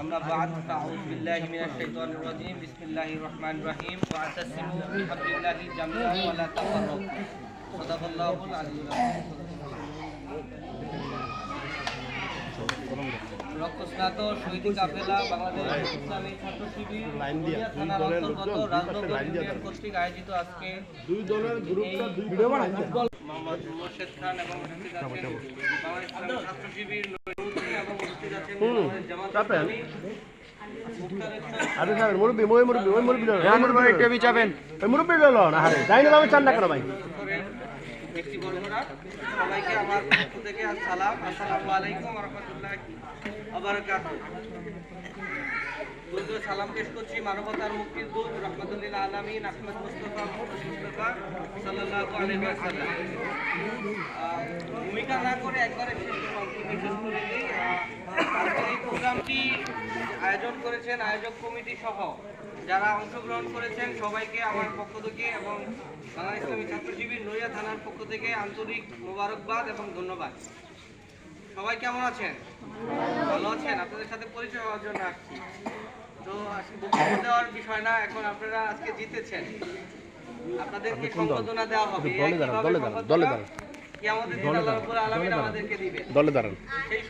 أما بعد فأعوذ بالله من الشيطان الرجيم بسم الله الرحمن الرحيم واعتصموا بحبل الله جميعا ولا تفرقوا صدق الله العلي العظيم রক্তস্নাত শহীদ কাফেলা বাংলাদেশ ইসলামী ছাত্র শিবির থানার অন্তর্গত রাজনগর কর্তৃক আয়োজিত আজকে দুই দলের গ্রুপটা দুই ফুটবল মোহাম্মদ মোর্শেদ খান এবং উপস্থিত আছেন বাংলাদেশ ছাত্র শিবির এবং উপস্থিত আছেন জামাত চাপেন। ইসলামী, মুক্তার ইসলাম আরে স্যার মুরব্বী মই মুরব্বী ওই মুরব্বী ভাই টেবি চাবেন ওই মুরব্বী ললো না হারে। যাই না আমি চান্দা করো ভাই। করে ব্যক্তিবর্গরা, সবাইকে আমার পক্ষ থেকে আসসালাম। আসসালামু আলাইকুম রহমতুল্লাহ দুর্দ সালাম পেশ করছি মানবতার মুক্তির দূত রহমতুল্লিল আলমিন আহমদ মুস্তফা মুস্তফা আলাইহি ভূমিকা না করে একবারে শেষ বিশেষ করে এই প্রোগ্রামটি আয়োজন করেছেন আয়োজক কমিটি সহ। যারা অংশগ্রহণ করেছেন সবাইকে আমার পক্ষ থেকে এবং বাংলা ইসলামী ছাত্র শিবির নড়িয়া থানার পক্ষ থেকে আন্তরিক মোবারকবাদ এবং ধন্যবাদ। সবাই কেমন আছেন? ভালো আছেন? আপনাদের সাথে পরিচয় হওয়ার জন্য আসছি। তো আজকে বক্তব্য দেওয়ার বিষয় না এখন আপনারা আজকে জিতেছেন। আপনাদেরকে সম্বোধনা দেওয়া হবে। আমাদেরকে দিবেন। দলে দাঁড়ান।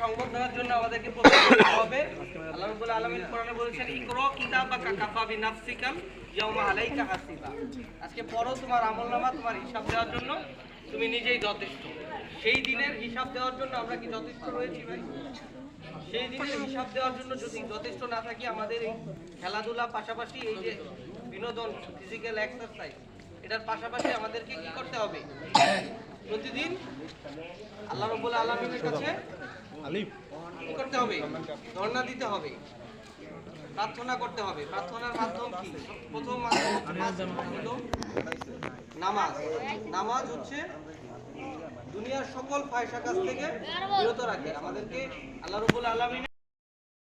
সংবর্ধনার জন্য আমাদেরকে হবে। আল্লাহ রাব্বুল আলামিন কোরআনে বলেছেন, ইকরা কিতাবাকা কাফা বিনাফসিকাল ইয়াউমা আলাইকা হাসিবা। আজকে পড়ো তোমার আমলনামা, তোমার হিসাব দেওয়ার জন্য। তুমি নিজেই যথেষ্ট। সেই দিনের হিসাব দেওয়ার জন্য আমরা কি যথেষ্ট রয়েছি ভাই? সেই দিনের হিসাব দেওয়ার জন্য যদি যথেষ্ট না থাকি, আমাদের এই খেলাধুলা পাশাপাশি এই যে বিনোদন ফিজিক্যাল এক্সারসাইজ এটার পাশাপাশি আমাদেরকে কি করতে হবে? প্রতিদিন আল্লাহ রব্বুল আলমিনের কাছে করতে হবে ধর্ণা দিতে হবে প্রার্থনা করতে হবে। প্রার্থনার মাধ্যম কি? প্রথম মাধ্যম হলো নামাজ নামাজ। হচ্ছে দুনিয়ার সকল ফায়সা কাজ থেকে বিরত রাখে। আমাদেরকে আল্লাহ রব্বুল আলমিনের